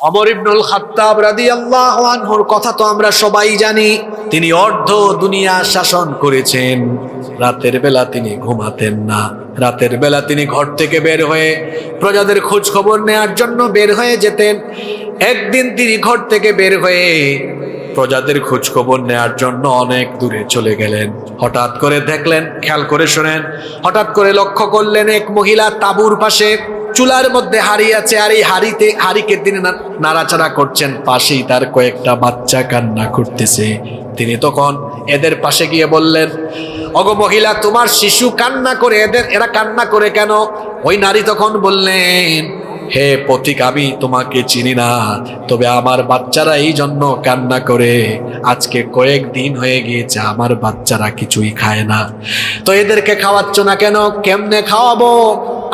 অমর ইবনুল খাত্তাব রাদিয়াল্লাহু আনহুর কথা তো আমরা সবাই জানি। তিনি অর্ধ দুনিয়া শাসন করেছেন। রাতের বেলা তিনি ঘুমাতেন না। রাতের বেলা তিনি ঘর থেকে বের হয়ে প্রজাদের খোঁজ খবর নেয়ার জন্য বের হয়ে যেতেন। একদিন তিনি ঘর থেকে বের হয়ে প্রজাদের খোঁজ খবর নেয়ার জন্য অনেক দূরে চলে গেলেন। হঠাৎ করে দেখলেন, খেয়াল করে শোনেন, হঠাৎ করে লক্ষ্য করলেন এক মহিলা তাঁবুর পাশে চুলার মধ্যে হাড়ি আছে আর এই হাড়িতে, হাড়িকে তিনি নাড়াচাড়া করছেন। পাশেই তার কয়েকটা বাচ্চা কান্না করতেছে। তিনি তখন এদের পাশে গিয়ে বললেন, অগ মহিলা, তোমার শিশু কান্না করে, এদের এরা কান্না করে কেন? ওই নারী তখন বললেন, হে পথিক, আমি তোমাকে চিনি না, তবে আমার বাচ্চারা এই জন্য কান্না করে। আজকে কয়েক দিন হয়ে গিয়েছে, আমার বাচ্চারা কিছুই খায় না। তো এদেরকে খাওয়াচ্ছ না কেন? কেমনে খাওয়াবো?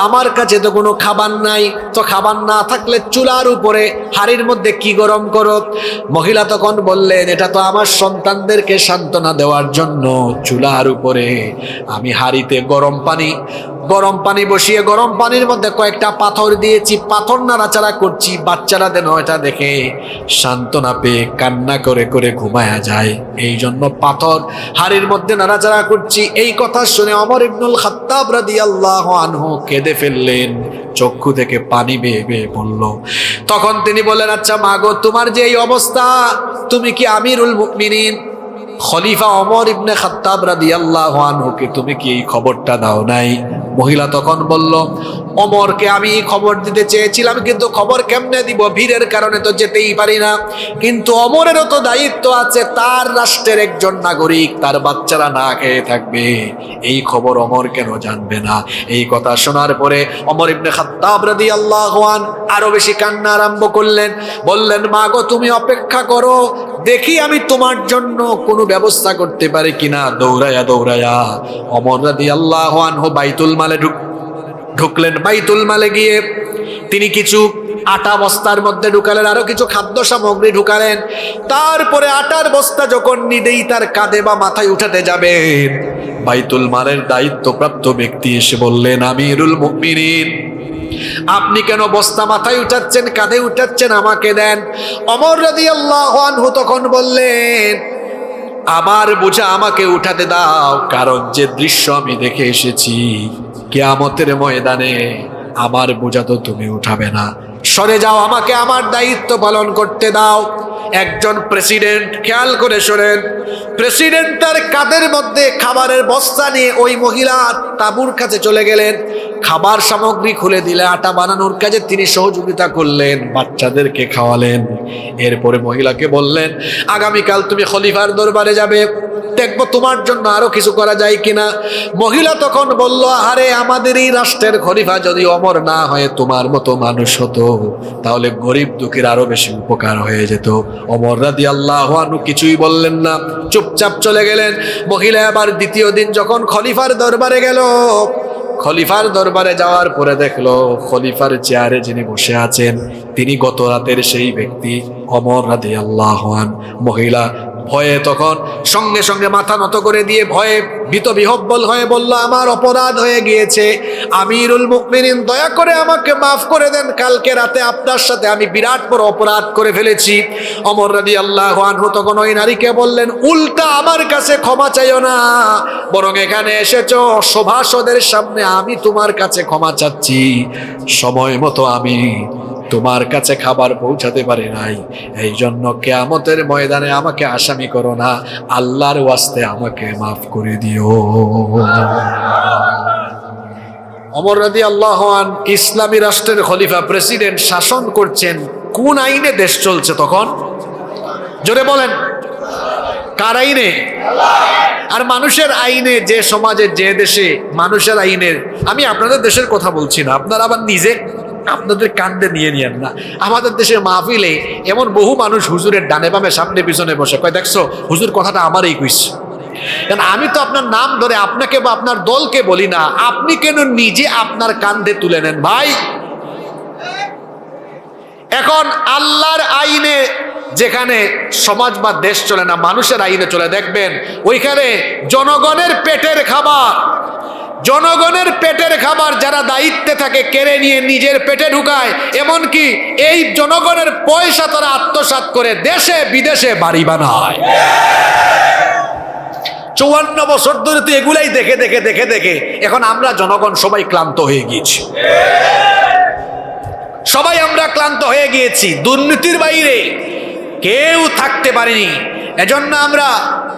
আমার কাছে তো কোনো খাবার নাই, তো খাবার না থাকলে চুলার উপরে হাড়ির মধ্যে কি গরম করত মহিলা তখন বললেন, এটা তো আমার সন্তানদেরকে সান্ত্বনা দেওয়ার জন্য চুলার উপরে আমি হাড়িতে গরম পানি গরম পানি বসিয়ে গরম পানির মধ্যে কয়েকটা পাথর দিয়েছি, পাথর নাড়াচাড়া করছি, বাচ্চারা যেন এটা দেখে সান্ত্বনা পেয়ে কান্না করে করে ঘুমায়া যায়। এই জন্য পাথর হাড়ির মধ্যে নাড়াচাড়া করছি। এই কথা শুনে অমর ইবনুল খাত্তাব রাদিয়াল্লাহু আনহু কেঁদে ফেললেন, চক্ষু থেকে পানি বেয়ে বেয়ে পড়ল। তখন তিনি বললেন আচ্ছা মাগো তোমার যে এই অবস্থা, তুমি কি আমিরুল মুমিনিন? খলিফা অমর ইবনে খাত্তাব রাদিয়াল্লাহু আনহুকে তুমি কি এই খবরটা দাও নাই? মহিলা তখন বলল অমরকে আমি খবর দিতে চেয়েছিলাম, কিন্তু খবর কেমনে দিব? ভিড়ের কারণে তো যেতেই পারি না। কিন্তু অমরেরও তো দায়িত্ব আছে, তার রাষ্ট্রের একজন নাগরিক, তার বাচ্চারা না খেয়ে থাকবে। এই খবর অমর কেন জানবে না? এই কথা শোনার পরে অমর ইবনে খাত্তাব রাদিয়াল্লাহু আন আরও বেশি কান্না আরম্ভ করলেন। বললেন, মা গো, তুমি অপেক্ষা করো, দেখি আমি তোমার জন্য কোনো ব্যবস্থা করতে পারে কিনা? দৌড়ায়া দৌড়ায়া। অমর রাদি আল্লাহ আনহু বাইতুল মালে ঢুক ঢুকলেন। বাইতুল মালে গিয়ে তিনি কিছু আটা বস্তার মধ্যে ঢুকালেন, আরও কিছু খাদ্য সামগ্রী ঢুকালেন। তারপরে আটার বস্তা যখন নিদেই তার কাঁধে বা মাথায় উঠাতে যাবেন, বাইতুল মালের দায়িত্বপ্রাপ্ত ব্যক্তি এসে বললেন, আমিরুল মুমিনিন, আপনি কেন বস্তা মাথায় উঠাচ্ছেন, কাঁধে উঠাচ্ছেন আমাকে দেন? অমর রাদি আল্লাহ তখন বললেন আমার বোঝা আমাকে উঠাতে দাও, কারণ যে দৃশ্য আমি দেখে এসেছি, কেয়ামতের ময়দানে আমার বোঝা তো তুমি উঠাবে না। সরে যাও, আমাকে আমার দায়িত্ব পালন করতে দাও। একজন প্রেসিডেন্ট, খেয়াল করে শোনেন, প্রেসিডেন্ট তার কাদের মধ্যে খাবারের বস্তা নিয়ে ওই মহিলা তাবুর কাছে চলে গেলেন। খাবার সামগ্রী খুলে দিলে, আটা বানানোর কাজে তিনি সহযোগিতা করলেন, বাচ্চাদেরকে খাওয়ালেন। এরপরে মহিলাকে বললেন, আগামীকাল তুমি খলিফার দরবারে যাবে, দেখব তোমার জন্য আরও কিছু করা যায় কিনা। মহিলা তখন বলল আরে আমাদের এই রাষ্ট্রের খলিফা যদি অমর না হয়, তোমার মতো মানুষ হতো। তাহলে গরিব দুঃখীর আরও বেশি উপকার হয়ে যেত। অমর রাদি আল্লাহ কিছুই বললেন না। চুপচাপ চলে গেলেন। মহিলা আবার দ্বিতীয় দিন যখন খলিফার দরবারে গেল, খলিফার দরবারে যাওয়ার পরে দেখল খলিফার চেয়ারে যিনি বসে আছেন, তিনি গত রাতের সেই ব্যক্তি অমর রাধে আল্লাহান মহিলা ভয়ে তখন সঙ্গে সঙ্গে মাথা নত করে দিয়ে ভয়ে ভীত বিহব্বল হয়ে বলল, আমার অপরাধ হয়ে গিয়েছে। আমিরুল মুকমিনিন দয়া করে আমাকে মাফ করে দেন। কালকে রাতে আপনার সাথে আমি বিরাট বড় অপরাধ করে ফেলেছি। অমর রাদি আল্লাহ আনহু তখন ওই নারীকে বললেন, উল্টা আমার কাছে ক্ষমা চাইও না। বরং এখানে এসেছ, সভাসদের সামনে আমি তোমার কাছে ক্ষমা চাচ্ছি। সময় মতো আমি তোমার কাছে খাবার পৌঁছাতে পারি নাই। এই জন্য কেয়ামতের ময়দানে আমাকে আসামি করো না। আল্লাহর ওয়াস্তে আমাকে মাফ করে দিও। অমর রাদি আল্লাহান ইসলামী রাষ্ট্রের খলিফা, প্রেসিডেন্ট শাসন করছেন। কোন আইনে দেশ চলছে তখন? জোরে বলেন। কার আইনে? আর মানুষের আইনে, যে সমাজে যে দেশে মানুষের আইনের। আমি আপনাদের দেশের কথা বলছি না। আপনারা আবার নিজে আপনাদের কান্দে নিয়ে নিয়েন না। আমাদের দেশের মাহফিলে এমন বহু মানুষ হুজুরের ডানে বামে, সামনে পিছনে বসে। কয়, দেখছ, হুজুর কথাটা আমারই কারণ আমি তো আপনার নাম ধরে আপনাকে বা আপনার দলকে বলি না, আপনি কেন নিজে আপনার কান্ধে তুলে নেন ভাই? এখন আল্লাহর আইনে যেখানে সমাজ বা দেশ চলে না, মানুষের আইনে চলে, দেখবেন, ওইখানে জনগণের পেটের খাবার। জনগণের পেটের খাবার যারা দায়িত্বে থাকে কেড়ে নিয়ে নিজের পেটে ঢুকায়, এমনকি এই জনগণের পয়সা তারা আত্মসাৎ করে দেশে বিদেশে বাড়ি বানায়। চৌয়ান্ন বছর ধরে তো এগুলাই দেখে দেখে দেখে দেখে এখন আমরা জনগণ সবাই ক্লান্ত হয়ে গিয়েছি। সবাই আমরা ক্লান্ত হয়ে গিয়েছি। দুর্নীতির বাইরে কেউ থাকতে পারেনি। এজন্য আমরা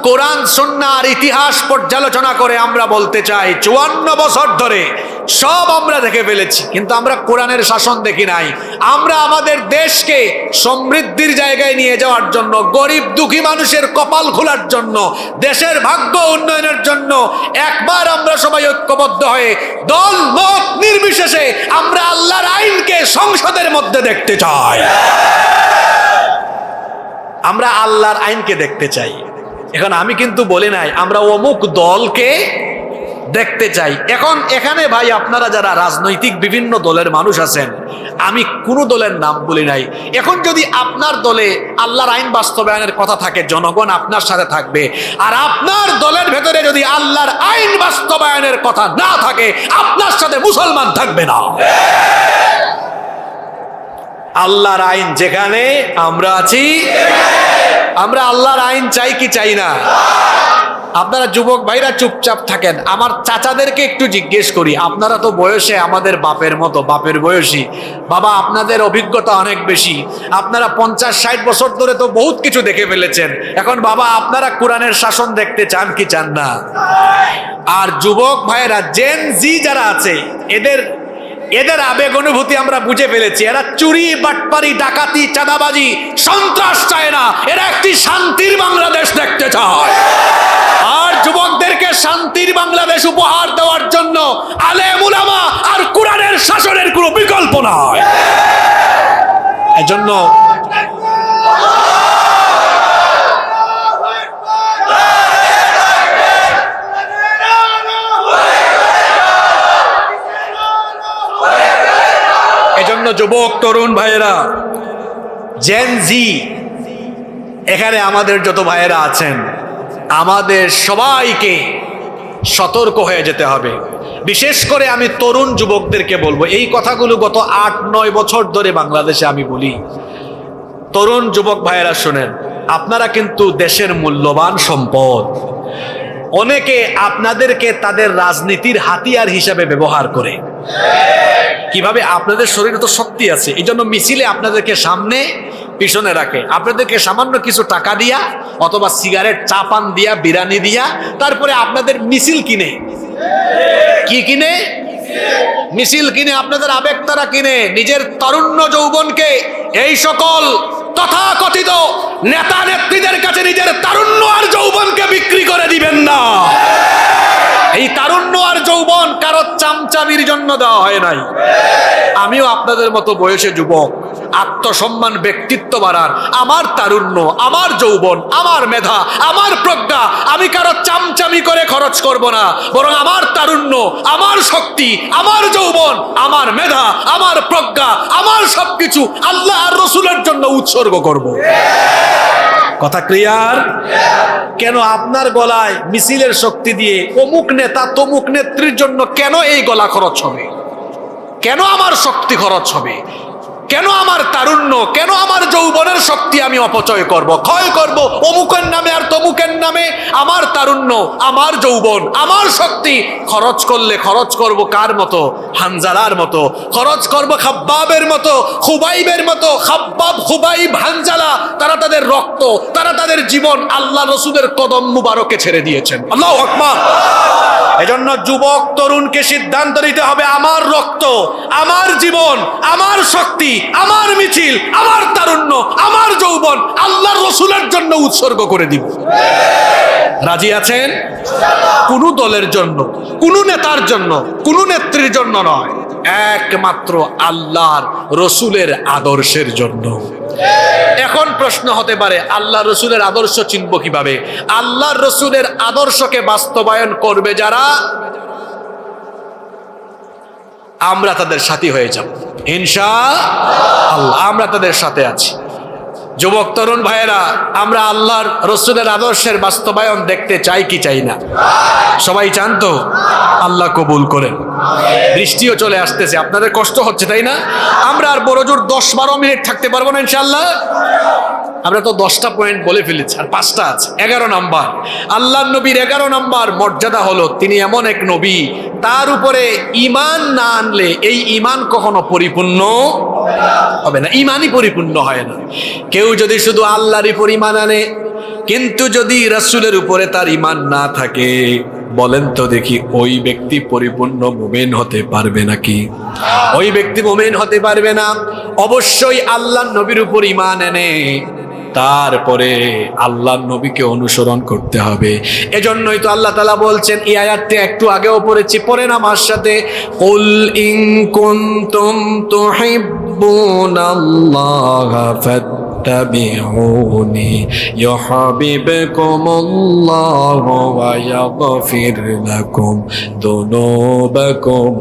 কোরআন সন্ন্যার ইতিহাস পর্যালোচনা করে আমরা বলতে চাই, চুয়ান্ন বছর ধরে সব আমরা দেখে ফেলেছি, কিন্তু আমরা কোরআনের শাসন দেখি নাই। আমরা আমাদের দেশকে সমৃদ্ধির জায়গায় নিয়ে যাওয়ার জন্য, গরিব দুঃখী মানুষের কপাল খোলার জন্য, দেশের ভাগ্য উন্নয়নের জন্য একবার আমরা সবাই ঐক্যবদ্ধ হয়ে দল, মত নির্বিশেষে আমরা আল্লাহর আইনকে সংসদের মধ্যে দেখতে চাই। আমরা আল্লাহর আইনকে দেখতে চাই। এখন আমি কিন্তু বলি নাই, আমরা অমুক দলকে দেখতে চাই। এখন এখানে ভাই আপনারা যারা রাজনৈতিক বিভিন্ন দলের মানুষ আছেন, আমি কোন দলের নাম বলি নাই। এখন যদি আপনার দলে আল্লাহর আইন বাস্তবায়নের কথা থাকে, জনগণ আপনার সাথে থাকবে। আর আপনার দলের ভেতরে যদি আল্লাহর আইন বাস্তবায়নের কথা না থাকে, আপনার সাথে মুসলমান থাকবে না। আল্লাহর আইন যেখানে আমরা আছি, আমরা আল্লাহর আইন চাই কি চাই না? আপনারা যুবক ভাইরা চুপচাপ থাকেন। আমার চাচাদেরকে একটু জিজ্ঞেস করি, আপনারা তো বয়সে আমাদের বাপের মতো, বাপের বয়সী। বাবা, আপনাদের অভিজ্ঞতা অনেক বেশি। আপনারা পঞ্চাশ, ষাট বছর ধরে তো বহুত কিছু দেখে ফেলেছেন। এখন বাবা, আপনারা কোরআনের শাসন দেখতে চান কি চান না? আর যুবক ভাইয়েরা জেন জি যারা আছে, এদের এদের আবেগ অনুভূতি আমরা বুঝে ফেলেছি। এরা চুরি, বাটপারি, ডাকাতি, চাঁদাবাজি, সন্ত্রাস চায় না। এরা একটি শান্তির বাংলাদেশ দেখতে চায়। আর যুবকদেরকে শান্তির বাংলাদেশ উপহার দেওয়ার জন্য আলে উলামা আর কোরআনের শাসনের কোনো বিকল্প নয় এজন্য এজন্য যুবক, তরুণ ভাইয়েরা জেন জি এখানে আমাদের যত ভাইয়েরা আছেন, আমাদের সবাইকে সতর্ক হয়ে যেতে হবে। বিশেষ করে আমি তরুণ যুবকদেরকে বলব, এই কথাগুলো গত আট, নয় বছর ধরে বাংলাদেশে আমি বলি। তরুণ যুবক ভাইয়েরা শোনেন, আপনারা কিন্তু দেশের মূল্যবান সম্পদ। অনেকে আপনাদেরকে তাদের রাজনীতির হাতিয়ার হিসাবে ব্যবহার করে। কীভাবে? আপনাদের শরীরে তো শক্তি আছে এই জন্য মিছিলে আপনাদেরকে সামনে, পিছনে রাখে। আপনাদেরকে সামান্য কিছু টাকা দিয়া, অথবা সিগারেট, চা পান দিয়া বিরানি দিয়া, তারপরে আপনাদের মিছিল কিনে। কি কিনে? মিছিল কিনে, আপনাদের আবেগ তারা কিনে, নিজের তরুণ্য যৌবনকে, এই সকল তথাকথিত নেতা নেত্রীদের কাছে নিজের তারুণ্য আর যৌবনকে বিক্রি করে দিবেন না। এই তারুণ্য আর যৌবন কারও চামচামির জন্য দেওয়া হয় নাই। আমিও আপনাদের মতো বয়সে যুবক, আত্মসম্মান, ব্যক্তিত্ব বাড়ার, আমার তারুণ্য, আমার যৌবন, আমার মেধা, আমার প্রজ্ঞা, আমি কারও চামচামি করে খরচ করব না। বরং আমার তারুণ্য, আমার শক্তি, আমার যৌবন, আমার মেধা, আমার প্রজ্ঞা, আমার সবকিছু আল্লাহ আর রসুলের জন্য উৎসর্গ করব। কথা ক্লিয়ার কেন আপনার গলায় মিছিলের শক্তি দিয়ে অমুক নেতা তমুক নেত্রীর জন্য কেন এই গলা খরচ হবে? কেন আমার শক্তি খরচ হবে? কেন আমার তারুণ্য, কেন আমার যৌবনের শক্তি আমি অপচয় করব? ক্ষয় করব অমুকের নামে আর তমুকের নামে? আমার তারুণ্য, আমার যৌবন, আমার শক্তি। খরচ করলে খরচ করব কার মতো? হানজালার মতো। খরচ করব খাব্বাবের মতো, খুবাইবের মতো। খাব্বাব, খুবাইব, হানজালা, তারা তাদের রক্ত, তারা তাদের জীবন আল্লাহ রসুলের কদম মুবারকে ছেড়ে দিয়েছেন। আল্লাহ আকবার। এজন্য যুবক তরুণকে সিদ্ধান্ত নিতে হবে, আমার রক্ত, আমার জীবন, আমার শক্তি, আমার মিছিল, আমার তারুণ্য, আমার যৌবন, আল্লাহর রসুলের জন্য উৎসর্গ করে দিব। রাজি আছেন? কোন দলের জন্য, কোন নেতার জন্য, কোন নেত্রীর জন্য নয়। একমাত্র আল্লাহর রসুলের আদর্শের জন্য। এখন প্রশ্ন হতে পারে আল্লাহ রসুলের আদর্শ চিনব কীভাবে? আল্লাহর রসুলের আদর্শকে বাস্তবায়ন করবে যারা? আমরা তাদের সাথী হয়ে যাব। ইনশা আল্লাহ, আমরা তাদের সাথে আছি। যুবক, তরুণ ভাইয়েরা, আমরা আল্লাহর, রসুলের আদর্শের বাস্তবায়ন দেখতে চাই কি চাই না? সবাই চান তো? আল্লাহ কবুল করেন। বৃষ্টিও চলে আসতেছে। আপনাদের কষ্ট হচ্ছে, তাই না? আমরা আর বড় জোর দশ বারো মিনিট থাকতে পারব না ইনশাল্লাহ আমরা তো দশটা পয়েন্ট বলে ফেলেছি, আর পাঁচটা আছে। এগারো নাম্বার। আল্লাহ নবীর এগারো নাম্বার মর্যাদা হলো, তিনি এমন এক নবী, তার উপরে ইমান না আনলে এই ইমান কখনো পরিপূর্ণ হবে না। ইমানই পরিপূর্ণ হয় না। কেউ যদি শুধু আল্লাহরই পরিমাণ আনে, কিন্তু যদি রাসূলের উপরে তার ইমান না থাকে, বলেন তো দেখি ওই ব্যক্তি পরিপূর্ণ মোমেন হতে পারবে নাকি? ওই ব্যক্তি মোমেন হতে পারবে না। অবশ্যই আল্লাহ নবীর উপর ইমান এনে তারপরে আল্লাহ নবীকে অনুসরণ করতে হবে। এজন্যই তো আল্লাহ তালা বলছেন, এই আয়াতটি একটু আগেও পড়েছি পড়েন আমার সাথে। কুল ইন কুনতুম তুহিব্বুনাল্লাহা ফাত্তাবিউনি ইউহিব্বুকুমুল্লাহু ওয়া ইয়াগফির লাকুম যুনুবাকুম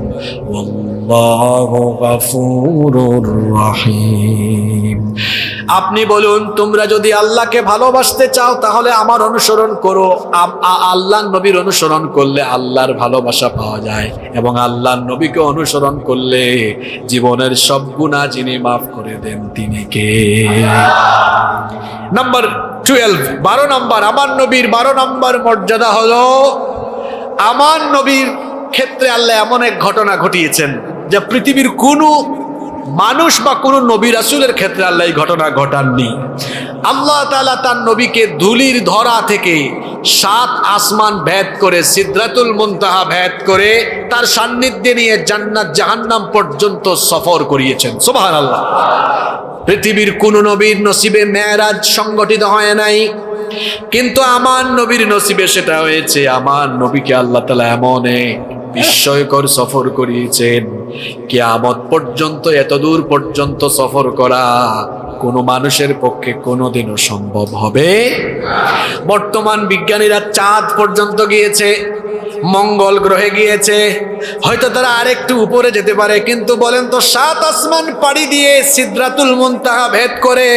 ওয়াল্লাহু গফুরুর রহিম আপনি বলুন, তোমরা যদি আল্লাহকে ভালোবাসতে চাও, তাহলে আমার অনুসরণ করো। আ- আ- আল্লাহর নবীর অনুসরণ করলে আল্লাহর ভালোবাসা পাওয়া যায় এবং আল্লাহর নবীকে অনুসরণ করলে জীবনের সব গুণা যিনি মাফ করে দেন তিনি কে? নাম্বার টুয়েলভ, বারো নাম্বার, আমার নবীর বারো নাম্বার মর্যাদা হলো, আমার নবীর ক্ষেত্রে আল্লাহ এমন এক ঘটনা ঘটিয়েছেন, যা পৃথিবীর কোনো মানুষ বা কোনো নবী রাসুলের ক্ষেত্রে আল্লাহ এই ঘটনা ঘটাননি। আল্লাহ তালা তার নবীকে ধুলির ধরা থেকে সাত আসমান ভেদ করে, সিদ্রাতুল মুনতাহা ভেদ করে তার সান্নিধ্যে নিয়ে জান্নাত জাহান্নাম পর্যন্ত সফর করিয়েছেন। সুবহানাল্লাহ। পৃথিবীর কোন নবীর নসিবে মেয়েরাজ সংগঠিত হয় নাই। কিন্তু আমার নবীর নসিবে সেটা হয়েছে, আমার নবীকে আল্লাহ তালা এমন এক বিস্ময়কর সফর করিয়েছেন। কিয়ামত পর্যন্ত এত দূর পর্যন্ত সফর করা কোনো মানুষের পক্ষে কোনোদিনও সম্ভব হবে। বর্তমান বিজ্ঞানীরা চাঁদ পর্যন্ত গিয়েছে, মঙ্গল গ্রহে গিয়েছে। হয়তো তারা আরেকটু উপরে যেতে পারে, কিন্তু বলেন তো, সাত আসমান পাড়ি দিয়ে সিদ্রাতুল মুনতাহা ভেদ করে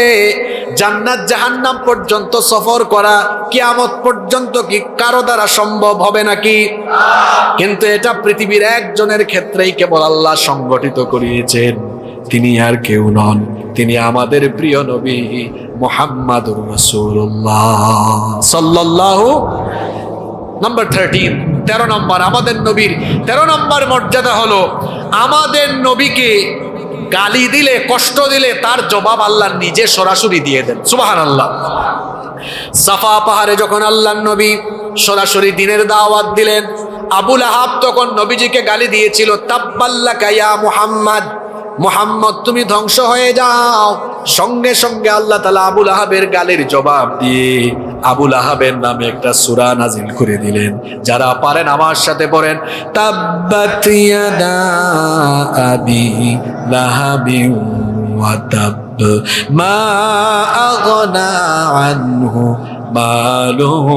জান্নাত জাহান্নাম পর্যন্ত সফর করা কিয়ামত পর্যন্ত কি কারও দ্বারা সম্ভব হবে নাকি? কিন্তু এটা পৃথিবীর একজনের ক্ষেত্রেই কেবল আল্লাহ সংগঠিত করিয়েছেন। তিনি আর কেউ নন। তিনি আমাদের প্রিয় নবী মোহাম্মদুর রসুল্লাহ সাল্লাল্লাহু নাম্বার থার্টিন তেরো নম্বর, আমাদের নবীর তেরো নম্বর মর্যাদা হলো আমাদের নবীকে গালি দিলে, কষ্ট দিলে তার জবাব আল্লাহ নিজে সরাসরি দিয়ে দেন। সুবাহান আল্লাহ সাফা পাহাড়ে যখন আল্লাহ নবী সরাসরি দিনের দাওয়াত দিলেন আবুল আহাব তখন নবীজিকে গালি দিয়েছিল তাব্বাল্লা কায়া মুহাম্মদ। মোহাম্মদ, তুমি ধ্বংস হয়ে যাও। সঙ্গে সঙ্গে আল্লাহ তালা আবুল আহাবের গালের জবাব দিয়ে আবুল আহাবের নামে একটা সুরা নাজিল করে দিলেন। যারা পারেন আমার সাথে পড়েন মা আগনা আনহু মালুহু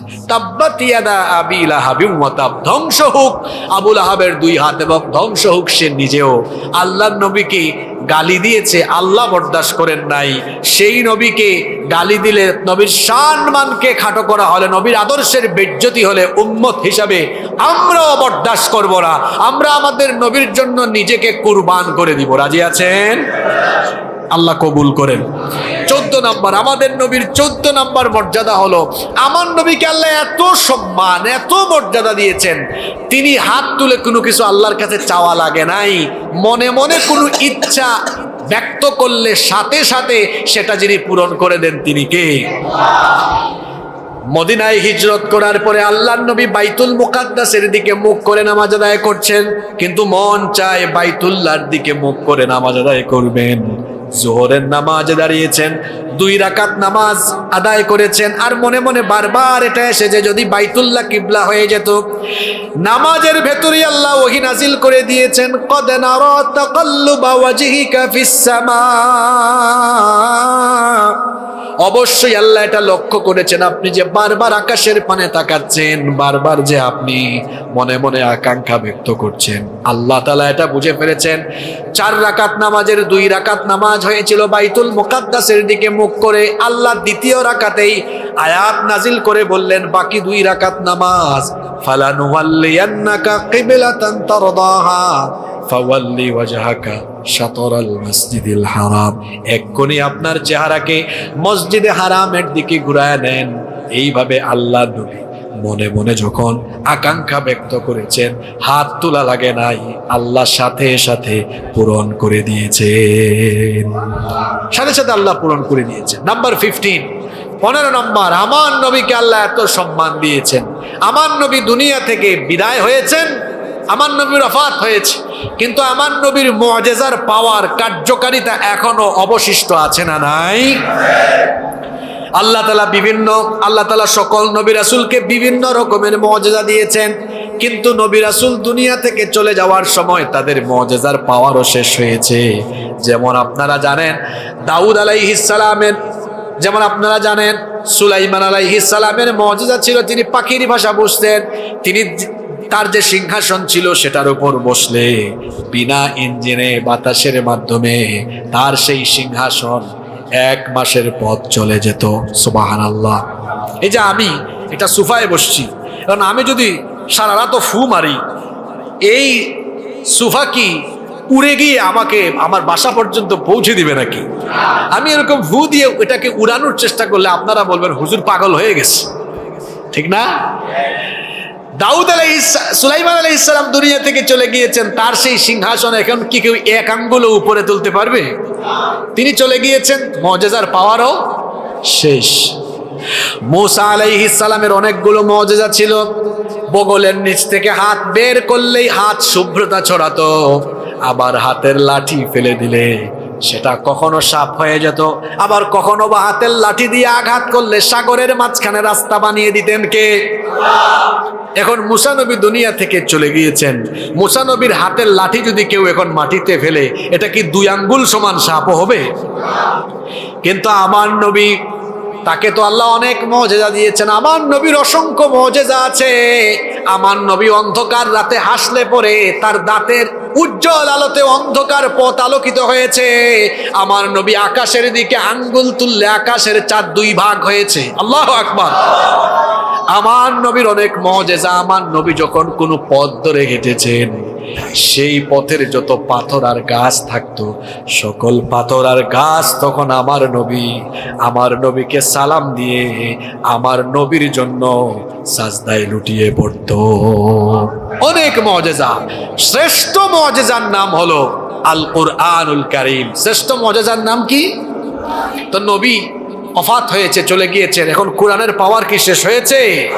ধ্বংস হোক আবুল আহাবের দুই হাত এবং ধ্বংস হোক সে নিজেও। আল্লাহর নবীকে গালি দিয়েছে, আল্লাহ বরদাস্ত করেন নাই। সেই নবীকে গালি দিলে নবীর সম্মানকে খাটো করা হলে, নবীর আদর্শের বেজ্জতি হলে উম্মত হিসাবে আমরাও বরদাস্ত করব না। আমরা আমাদের নবীর জন্য নিজেকে কুরবান করে দিব। রাজি আছেন? আল্লাহ কবুল করেন। চোদ্দ নাম্বার, আমাদের নবীর চোদ্দ নাম্বার মর্যাদা হলো, আমার নবীকে আল্লাহ এত সম্মান, এত মর্যাদা দিয়েছেন, তিনি হাত তুলে কোনো কিছু আল্লাহর কাছে চাওয়া লাগে নাই। মনে মনে কোনো ইচ্ছা ব্যক্ত করলে সাথে সাথে সেটা যিনি পূরণ করে দেন তিনি কে? মদিনায় হিজরত করার পরে আল্লাহর নবী বাইতুল মুকাদ্দাসের দিকে মুখ করে নামাজ আদায় করছেন, কিন্তু মন চায় বাইতুল্লাহর দিকে মুখ করে নামাজ আদায় করবেন। জোহরের নামাজে দাঁড়িয়েছেন। দুই রাকাত নামাজ আদায় করেছেন। আর মনে মনে বারবার এটা এসে যে যদি বাইতুল্লাহ কিবলা হয়ে যেত। নামাজের ভেতরে আল্লাহ ওহি নাজিল করে দিয়েছেন অবশ্যই আল্লাহ এটা লক্ষ্য করেছেন, আপনি যে বারবার আকাশের পানে তাকাচ্ছেন, বারবার যে আপনি মনে মনে আকাঙ্ক্ষা ব্যক্ত করছেন। আল্লাহ তালা এটা বুঝে ফেলেছেন, চার রাকাত নামাজের দুই রাকাত নামাজ হয়েছিল বাইতুল মুকাদ্দাসের দিকে মুখ করে আল্লাহ দ্বিতীয় রাকাতেই আয়াত নাজিল করে বললেন, বাকি দুই রাকাত নামাজ। ফালানুয়াল্লিয়ান্নাকা কিবলাতান তারদাহা, ফাওয়াল্লি ওয়াজহাকা শাতরাল মসজিদিল হারাম। এক্ষুনি আপনার চেহারাকে মসজিদে হারামের দিকে ঘুরায় নেন। এইভাবে আল্লাহ নবী মনে মনে যখন আকাঙ্ক্ষা ব্যক্ত করেছেন, হাত তোলা লাগে নাই, আল্লাহ সাথে সাথে পূরণ করে দিয়েছেন। সাথে সাথে আল্লাহ পূরণ করে দিয়েছেন। নাম্বার ফিফটিন পনেরো নম্বর, আমার নবীকে আল্লাহ এত সম্মান দিয়েছেন। আমার নবী দুনিয়া থেকে বিদায় হয়েছেন, আমার নবীর অফাত হয়েছে, কিন্তু আমার নবীর মজেজার পাওয়ার কার্যকারিতা এখনও অবশিষ্ট আছে না নাই? আল্লাহ তালা বিভিন্ন, আল্লাহ তালা সকল নবী রাসুলকে বিভিন্ন রকমের মজেজা দিয়েছেন। কিন্তু নবী রাসুল দুনিয়া থেকে চলে যাওয়ার সময় তাদের মজেজার পাওয়ারও শেষ হয়েছে। যেমন আপনারা জানেন, দাউদ আলাইহিসালামের যেমন আপনারা জানেন, সুলাইমান আলাইহিসালামের মজেজা ছিল তিনি পাখির ভাষা বুঝতেন, তিনি তার যে সিংহাসন ছিল সেটার উপর বসলে, বিনা ইঞ্জিনে বাতাসের মাধ্যমে তার সেই সিংহাসন এক মাসের পথ চলে যেত সুবাহান আল্লাহ এই যে আমি, এটা সুফায় বসছি। কারণ আমি যদি সারা রাত ফু মারি, এই সুফা কি উড়ে গিয়ে আমাকে আমার বাসা পর্যন্ত পৌঁছে দিবে নাকি? আমি এরকম ভু দিয়ে এটাকে উড়ানোর চেষ্টা করলে আপনারা বলবেন, হুজুর পাগল হয়ে গেছে। ঠিক না? দাউদ আলাই সুলাইমান আলাই ইসলাম দুনিয়া থেকে চলে গিয়েছেন, তার সেই সিংহাসন এখন কি কেউ এক আঙ্গুলো উপরে তুলতে পারবে? তিনি চলে গিয়েছেন, মজেজার পাওয়ারও শেষ। মোসা আলাইহি সালামের অনেকগুলো মজেজা ছিল, বগলের নিচ থেকে হাত বের করলেই হাত শুভ্রতা ছড়াতো, আবার হাতের লাঠি ফেলে দিলে। সেটা কখনো সাপ হয়ে যেত, আবার কখনো বা হাতের লাঠি দিয়ে আঘাত করলে সাগরের মাঝখানে রাস্তা বানিয়ে দিতেন কে? এখন মুসানবী দুনিয়া থেকে চলে গিয়েছেন। মুসানবীর হাতের লাঠি যদি কেউ এখন মাটিতে ফেলে, এটা কি দুই আঙ্গুল সমান সাপ হবে? কিন্তু আমার নবী তাকে তো আল্লাহ অনেক মজেজা দিয়েছেন। আমার নবীর অসংখ্য মজেজা আছে। আমার নবী অন্ধকার রাতে হাসলে পরে তার দাঁতের উজ্জ্বল আলোতে অন্ধকার পথ আলোকিত হয়েছে। আমার নবী আকাশের দিকে আঙ্গুল তুললে আকাশের চার দুই ভাগ হয়েছে। আল্লাহ আকবার। আমার নবীর অনেক মজেজা, আমার নবী যখন কোনো পথ ধরে হেঁটেছেন, সেই পথের যত পাথর আর গাছ থাকতো, সকল পাথর আর গাছ তখন আমার নবী, আমার নবীকে সালাম দিয়ে আমার নবীর জন্য সাজদায় লুটিয়ে পড়ত। অনেক মজেজা। শ্রেষ্ঠ মজেজার নাম হলো আল কোরআনুল কারিম। শ্রেষ্ঠ মজেজার নাম কি? তো নবী অফাত হয়েছে, চলে গিয়েছেন। এখন কোরআনের পাওয়ার কি শেষ হয়েছে?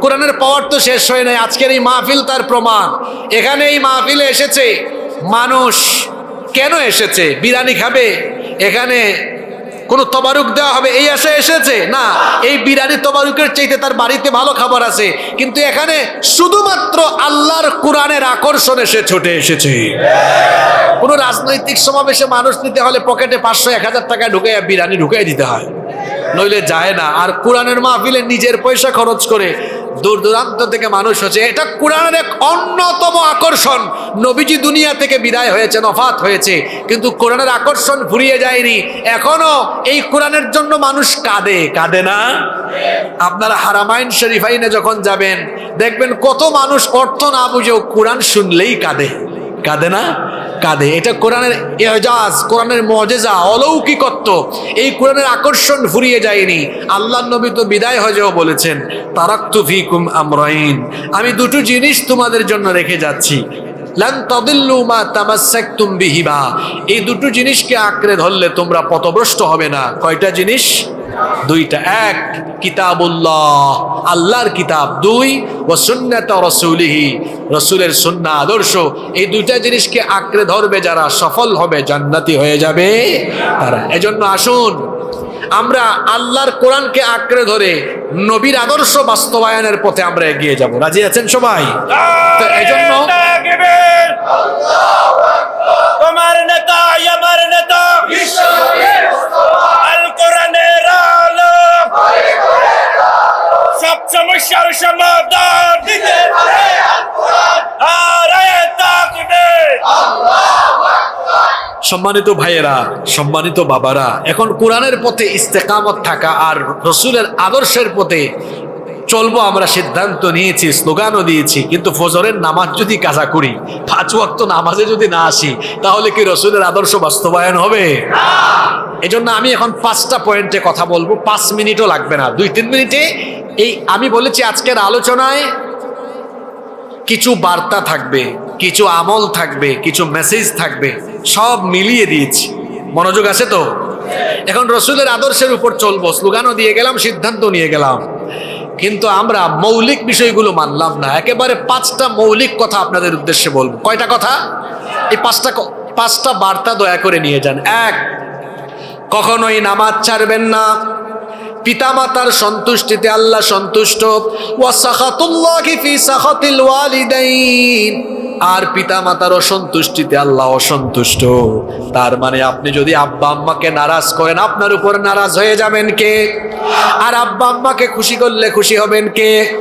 কোরআনের পাওয়ার তো শেষ হয়ে নাই, আজকের এই মাহফিল তার প্রমাণ। এখানে এই মাহফিলে এসেছে মানুষ। কেন এসেছে? বিরানি খাবে? এখানে কোনো তবারুক দেওয়া হবে? এই আশা এসেছে? না, এই বিরিয়ানি তবারুকের চাইতে তার বাড়িতে ভালো খাবার আছে। কিন্তু এখানে শুধুমাত্র আল্লাহর কোরআনের আকর্ষণে সে ছুটে এসেছে। কোনো রাজনৈতিক সমাবেশে মানুষ নিতে হলে পকেটে পাঁচশো, এক হাজার টাকা ঢুকে বিরানি ঢুকিয়ে দিতে হয়। নইলে যায় না। আর কোরআনের মাহফিলে নিজের পয়সা খরচ করে দূর দূরান্ত থেকে মানুষ হচ্ছে, এটা কোরআনের এক অন্যতম আকর্ষণ। নবীজি দুনিয়া থেকে বিদায় হয়েছে অফাত হয়েছে, কিন্তু কোরআনের আকর্ষণ ফুরিয়ে যায়নি। এখনও এই কোরআনের জন্য মানুষ কাঁদে। কাঁদে না? আপনারা হারামাইন শরীফাইনে যখন যাবেন, দেখবেন কত মানুষ অর্থ না বুঝেও কোরআন শুনলেই কাঁদে। কাঁদে না? কাঁদে। এটা কোরআনের এজাজ কোরআনের মজেজা, অলৌকিকত্ব। এই কোরআনের আকর্ষণ ফুরিয়ে যায়নি। আল্লাহ নবী তো বিদায় হজেও বলেছেন, তারাক্তু ফিকুম আমরাইন। আমি দুটো জিনিস তোমাদের জন্য রেখে যাচ্ছি। লান তাদিল্লু মা তামাসসাকতুম এই দুটো জিনিসকে আঁকড়ে ধরলে তোমরা পথভ্রষ্ট হবে না। কয়টা জিনিস? দুইটা। এক, কিতাবুল্লাহ, আল্লাহর কিতাব। দুই ও সুন্নাত রসুলিহি, রসুলের সুন্না আদর্শ। এই দুইটা জিনিসকে আঁকড়ে ধরবে যারা সফল হবে, জান্নাতি হয়ে যাবে তারা। এজন্য আসুন আমরা আল্লাহর কোরআনকে আঁকড়ে ধরে নবীর আদর্শ বাস্তবায়নের পথে আমরা এগিয়ে যাব। রাজি আছেন সবাই? তো এই জন্য তোমার নেতা আমার নেতা। আল কোরআনের আলো সম্মানিত ভাইয়েরা সম্মানিত বাবারা এখন কোরআনের পথে ইস্তেকামত থাকা আর রসুলের আদর্শের পথে চলবো, আমরা সিদ্ধান্ত নিয়েছি, স্লোগানও দিয়েছি, কিন্তু ফজরের নামাজ যদি কাজা করি, পাঁচ ওয়াক্ত নামাজে যদি না আসি, তাহলে কি রসুলের আদর্শ বাস্তবায়ন হবে? এজন্য আমি এখন পাঁচটা পয়েন্টে কথা বলব, পাঁচ মিনিটও লাগবে না, দুই তিন মিনিটে। এই আমি বলেছি আজকের আলোচনায় কিছু বার্তা থাকবে, কিছু আমল থাকবে, কিছু মেসেজ থাকবে, সব মিলিয়ে দিয়েছি। মনোযোগ আছে তো? এখন রসুলের আদর্শের উপর চলবো, স্লোগানও দিয়ে গেলাম, সিদ্ধান্ত নিয়ে গেলাম। কিন্তু আমরা মৌলিক বিষয়গুলো মানলাম না। একেবারে পাঁচটা মৌলিক কথা আপনাদের উদ্দেশ্যে বলব। কয়টা কথা? এই পাঁচটা পাঁচটা বার্তা দয়া করে নিয়ে যান। এক, কখনোই নামাজ ছাড়বেন না। পিতামাতার সন্তুষ্টিতে আল্লাহ সন্তুষ্ট। ওয়া ওয়াসাখাতুল্লাহি ফি সাখাতিল ওয়ালিদাইন। আর পিতা মাতার অসন্তুষ্টিতে আল্লাহ অসন্তুষ্ট। তার মানে আপনি যদি আব্বা আম্মাকে নারাজ করেন, আপনার উপর নারাজ হয়ে যাবেন কে? আর আব্বা আম্মাকে খুশি করলে খুশি হবেন কে?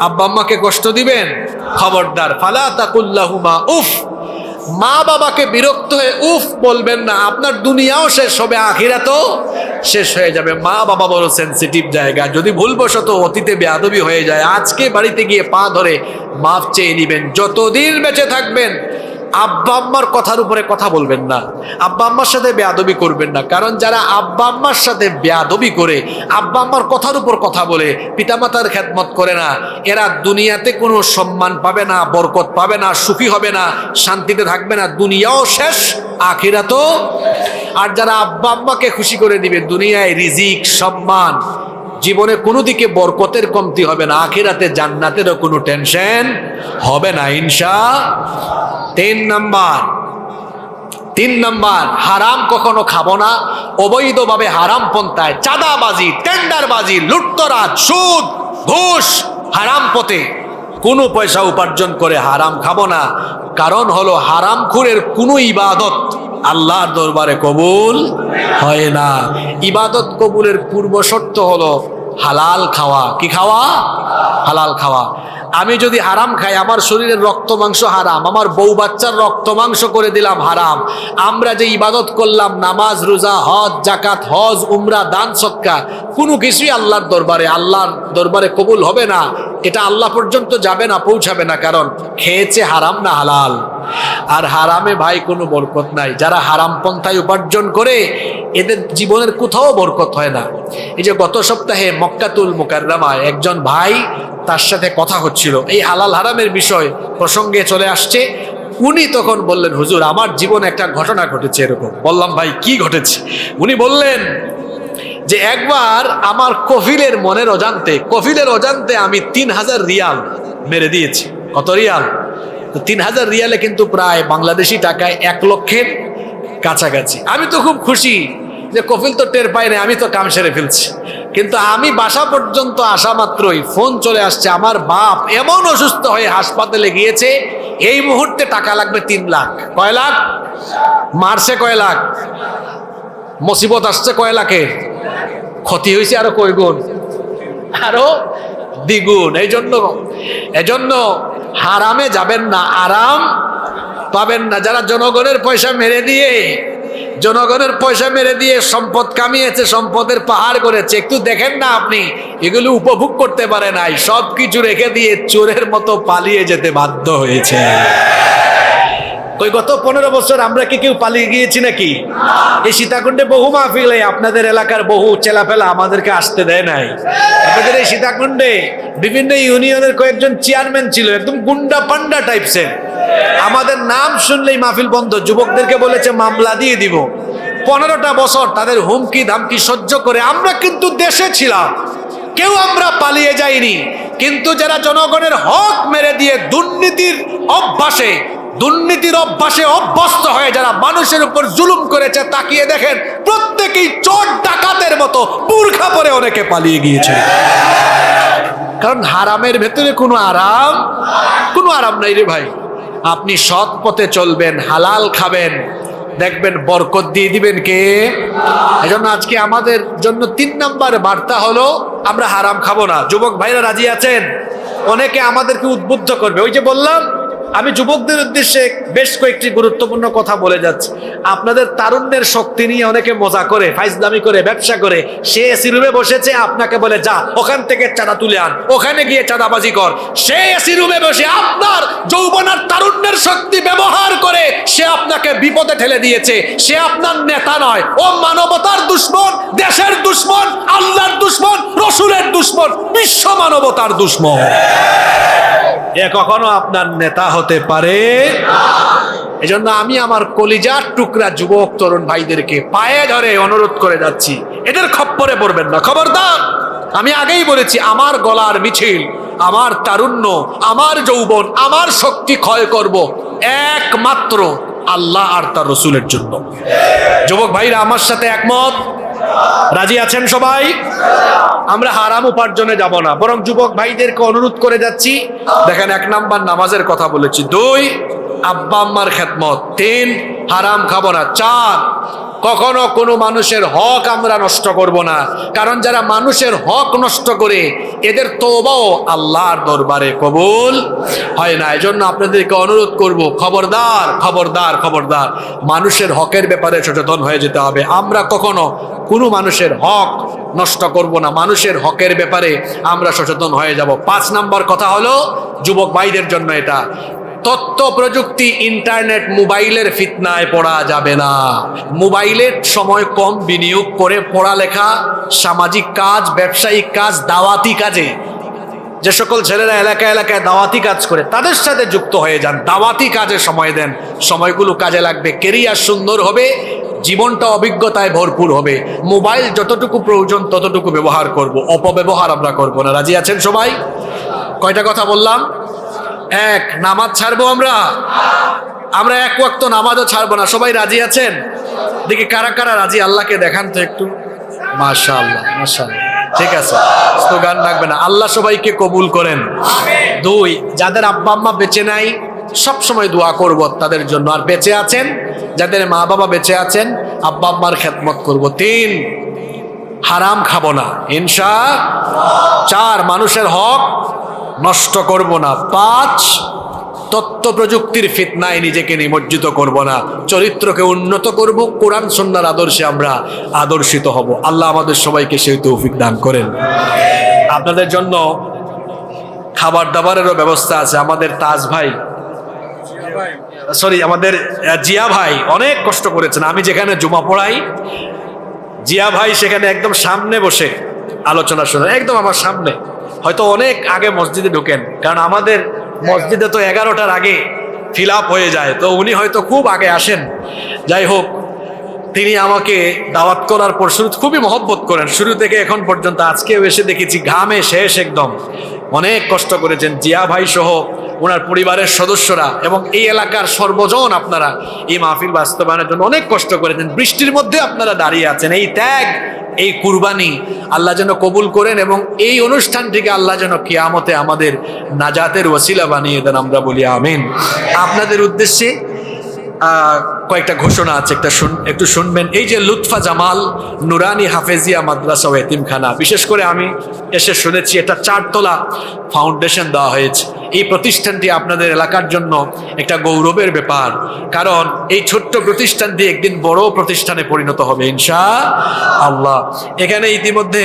আব্বা আম্মাকে কষ্ট দিবেন? খবরদার, ফালা তাকুল্লাহুমা, উফ! মা বাবাকে বিরক্ত হয়ে, উফ, বলবেন না, আপনার দুনিয়াও শেষ হবে আখিরা তো শেষ হয়ে যাবে। মা বাবা বড় সেন্সিটিভ জায়গা, যদি ভুলবশত অতীতে বেয়াদবি হয়ে যায়, আজকে বাড়িতে গিয়ে পা ধরে মাফ চেয়ে নিবেন, যতদিন বেঁচে থাকবেন আব্বা আম্মার কথার উপরে কথা বলবেন না। আব্বা আম্মার সাথে বেয়াদবি করবেন না। কারণ যারা আব্বা আম্মার সাথে বেয়াদবি করে, আব্বা আম্মার কথার উপর কথা বলে, পিতামাতার খেদমত করে না, এরা দুনিয়াতে কোনো সম্মান পাবে না, বরকত পাবে না, সুখী হবে না, শান্তিতে থাকবে না, দুনিয়াও শেষ আখিরা তো আর যারা আব্বা আম্মাকে খুশি করে দিবে, দুনিয়ায় রিজিক, সম্মান জীবনে কোনো দিকে বরকতের কমতি হবে না, আখিরাতে জান্নাতেরও কোনো টেনশন হবে না, ইনশা। তিন নাম্বার তিন নাম্বার, হারাম কখনো খাব না, অবৈধভাবে হারাম পন্থায় চাঁদাবাজি, টেন্ডারবাজি, লুটতরাজ, সুদ, ঘুষ, হারাম পথে কোনো পয়সা উপার্জন করে হারাম খাব না। কারণ হলো হারাম খুরের কোনো ইবাদত আল্লাহর দরবারে কবুল হয় না। ইবাদত কবুলের পূর্ব শর্ত হলো হালাল খাওয়া। কি খাওয়া? হালাল খাওয়া। আমি যদি হারাম খাই, আমার শরীরের রক্ত মাংস হারাম, আমার বউ বাচ্চার রক্ত মাংস করে দিলাম হারাম। আমরা যে ইবাদত করলাম, নামাজ, রোজা, হজ জাকাত হজ, উমরা, দান, সৎকা, কোনো কিছুই আল্লাহর দরবারে আল্লাহর দরবারে কবুল হবে না। এটা আল্লাহ পর্যন্ত যাবে না, পৌঁছাবে না। কারণ খেয়েছে হারাম না হালাল। আর হারামে ভাই কোনো বরকত নাই। যারা হারাম পন্থায় উপার্জন করে, এদের জীবনের কোথাও বরকত হয় না। এই যে গত সপ্তাহে মক্কাতুল মুকাররামায় একজন ভাই তার সাথে কথা হচ্ছিল। এই হালাল হারামের বিষয় প্রসঙ্গে চলে আসছে। উনি তখন বললেন, হুজুর, আমার জীবনে একটা ঘটনা ঘটেছে এরকম। বললাম, ভাই, কি ঘটেছে? উনি বললেন যে, একবার আমার কফিলের মনের অজান্তে, কফিলের অজান্তে আমি তিন হাজার রিয়াল মেরে দিয়েছি। কত রিয়াল? তিন হাজার রিয়ালে কিন্তু প্রায় বাংলাদেশি টাকায় এক লক্ষের কাছাকাছি। আমি তো খুব খুশি যে কফিল তো টের পাই না আমি তো কাম সেরে ফেলছি। কিন্তু আমি বাসা পর্যন্ত আসা মাত্রই ফোন চলে আসছে, আমার বাপ এমন অসুস্থ হয়ে হাসপাতালে গিয়েছে, এই মুহূর্তে টাকা লাগবে তিন লাখ। কয় লাখ? মারছে কয় লাখ? মুসিবত আসছে কয় লাখের ক্ষতি হয়েছে আরও কয় গুণ। আরও দ্বিগুণ। এই জন্য এজন্য হারামে যাবেন না, আরাম পাবেন না। যারা জনগণের পয়সা মেরে দিয়ে, জনগণের পয়সা মেরে দিয়ে সম্পদ কামিয়েছে, সম্পদের পাহাড় করেছে, একটু দেখেন না আপনি, এগুলো উপভোগ করতে পারে নাই সব কিছু রেখে দিয়ে চোরের মতো পালিয়ে যেতে বাধ্য হয়েছে। কই, গত পনেরো বছর আমরা কি কেউ পালিয়ে গিয়েছি নাকি? এই সীতাকুণ্ডে বহু মাহফিলে আপনাদের এলাকার বহু চেলাফেলা আমাদেরকে আসতে দেয় নাই। আপনাদের এই সীতাকুণ্ডে বিভিন্ন ইউনিয়নের কয়েকজন চেয়ারম্যান ছিল, একদম গুন্ডা পান্ডা টাইপসের। আমাদের নাম শুনলেই মাহফিল বন্ধ, যুবকদেরকে বলেছে মামলা দিয়ে দিব। পনেরোটা বছর তাদের হুমকি ধামকি সহ্য করে আমরা কিন্তু দেশে ছিলাম। কেউ আমরা পালিয়ে যাইনি, কিন্তু যারা জনগণের হক মেরে দিয়ে দুর্নীতির অভ্যাসে দুর্নীতির অভ্যাসে অভ্যস্ত হয়ে যারা মানুষের উপর জুলুম করেছে, তাকিয়ে দেখেন প্রত্যেকেই চোর ডাকাতের মতো বুর্খা পরে অনেকে পালিয়ে গিয়েছে। কারণ হারামের ভেতরে কোনো আরাম কোনো আরাম নাই রে ভাই। আপনি সৎ পথে চলবেন, হালাল খাবেন, দেখবেন বরকত দিয়ে দিবেন কে? এজন্য আজকে আমাদের জন্য তিন নাম্বার বার্তা হলো, আমরা হারাম খাব না। যুবক ভাইরা রাজি আছেন? অনেকে আমাদেরকে উদ্বুদ্ধ করবে। ওই যে বললাম আমি যুবকদের উদ্দেশ্যে বেশ কয়েকটি গুরুত্বপূর্ণ কথা বলে যাচ্ছি। আপনাদের তারুণ্যের শক্তি নিয়ে অনেকে মজা করে, ফাইজলামি করে, ব্যবসা করে। সে এসি রুমে বসেছে, আপনাকে বলে, যা, ওখান থেকে চাঁদা তুলে আন। ওখানে গিয়ে চাঁদাবাজি কর। সে এসি রুমে বসে আপনার যৌবনার তারুণ্যের শক্তি ব্যবহার করে সে আপনাকে বিপদে ঠেলে দিয়েছে। সে আপনার নেতা নয়। ও মানবতার দুশ্মন, দেশের দুশ্মন, আল্লাহর দুশ্মন, রসুলের দুশ্মন, বিশ্ব মানবতার দুশ্মন। এ কখনো আপনার নেতা হতে পারে? এজন্য আমি আমার কলিজার টুকরা যুবক তরুণ ভাইদেরকে পায়ে ধরে অনুরোধ করে যাচ্ছি। এদের খপ্পরে পড়বেন না। খবরদার, আমি আগেই বলেছি, আমার গলার মিছিল, আমার তারুণ্য, আমার যৌবন, আমার শক্তি ক্ষয় করব একমাত্র আল্লাহ আর তার রসুলের জন্য। যুবক ভাইরা, আমার সাথে একমত? রাজি আছেন সবাই? আমরা হারাম উপার্জনে যাব না। বরং যুবক ভাইদেরকে অনুরোধ করে যাচ্ছি। দেখেন, এক নাম্বার নামাজের কথা বলেছি। দুই, আব্বা আম্মার খেদমত। তিন, হারাম খাব না। চার, কখনো কোনো মানুষের হক আমরা নষ্ট করব না। কারণ যারা মানুষের হক নষ্ট করে, এদের তোবাও আল্লাহর দরবারে কবুল হয় না। এজন্য আপনাদেরকে অনুরোধ করব, খবরদার খবরদার খবরদার। মানুষের হকের ব্যাপারে সচেতন হয়ে যেতে হবে। আমরা কখনো কোনো মানুষের হক নষ্ট করব না। মানুষের হকের ব্যাপারে আমরা সচেতন হয়ে যাব। পাঁচ নাম্বার কথা হলো যুবক ভাইদের জন্য এটা। তথ্য প্রযুক্তি, ইন্টারনেট, মোবাইলের ফিতনায় পড়া যাবে না। মোবাইলের সময় কম বিনিয়োগ করে পড়ালেখা, সামাজিক কাজ, ব্যবসায়িক কাজ, দাওয়াতি কাজে যে সকল ছেলেরা এলাকা এলাকায় দাওয়াতি কাজ করে, তাদের সাথে যুক্ত হয়ে যান। দাওয়াতি কাজে সময় দেন। সময়গুলো কাজে লাগবে। কেরিয়ার সুন্দর হবে, জীবনটা অভিজ্ঞতায় ভরপুর হবে। মোবাইল যতটুকু প্রয়োজন, ততটুকু ব্যবহার করব। অপব্যবহার আমরা করব না। রাজি আছেন সবাই? কয়টা কথা বললাম? এক, নামাজ ছাড়বো আমরা? আমরা এক ওয়াক্ত নামাজও ছাড়বো না। সবাই রাজি আছেন? দেখি কারা কারা রাজি। আল্লাহকে দেখান তো একটু। মাশা আল্লাহ মাশা ঠিক আছে তো গান রাখবে না। আল্লাহ সবাইকে কবুল করেন। দুই যাদের আব্বা আম্মা বেঁচে নাই সব সময় দোয়া করব তাদের জন্য। আর বেঁচে আছেন যাদের মা বাবা বেঁচে আছেন আব্বা আম্মার খেদমত করব। তিন হারাম খাব না। হিংসা চার মানুষের হক নষ্ট করব না। পাঁচ তথ্য প্রযুক্তির ফিতনায় নিজেকে নিমজ্জিত করব না। চরিত্রকে উন্নত করব, কোরআন সন্ন্যার আদর্শে আমরা আদর্শিত হব। আল্লাহ আমাদের সবাইকে সেই তৌফিক দান করেন। আপনাদের জন্য খাবার দাবারেরও ব্যবস্থা আছে। আমাদের তাজ ভাই, সরি, আমাদের জিয়া ভাই অনেক কষ্ট করেছেন। আমি যেখানে জুমা পড়াই, জিয়া ভাই সেখানে একদম সামনে বসে আলোচনা শোনেন একদম আমার সামনে। হয়তো অনেক আগে মসজিদে ঢুকেন, কারণ আমাদের মসজিদে তো এগারোটার আগে ফিল হয়ে যায়। তো উনি হয়তো খুব আগে আসেন। যাই হোক তিনি আমাকে দাওয়াত করার পর শুরু খুবই মহব্বত করেন। শুরু থেকে এখন পর্যন্ত আজকেও এসে দেখেছি ঘামে শেষ একদম। অনেক কষ্ট করেছেন। জিয়া ভাই সহ ওনার পরিবারের সদস্যরা এবং এই এলাকার সর্বজন আপনারা এই মাহফিল বাস্তবায়নের জন্য অনেক কষ্ট করেছেন। বৃষ্টির মধ্যে আপনারা দাঁড়িয়ে আছেন। এই ত্যাগ, এই কুরবানি আল্লাহ যেন কবুল করেন এবং এই অনুষ্ঠানটিকে আল্লাহ যেন কেয়ামতে আমাদের নাজাতের ওসিলা বানিয়ে দেন। আমরা বলি আমিন। আপনাদের উদ্দেশ্যে কয়েকটা ঘোষণা আছে, একটা শুন, একটু শুনবেন। এই যে লুৎফা জামাল, নুরানি হাফেজিয়া মাদ্রাসা ও এতিমখানা, বিশেষ করে আমি এসে শুনেছি, এটা চারতলা ফাউন্ডেশন দেওয়া হয়েছে। এই প্রতিষ্ঠানটি আপনাদের এলাকার জন্য একটা গৌরবের ব্যাপার, কারণ এই ছোট্ট প্রতিষ্ঠানটি একদিন বড় প্রতিষ্ঠানে পরিণত হবে, ইনশা আল্লাহ। এখানে ইতিমধ্যে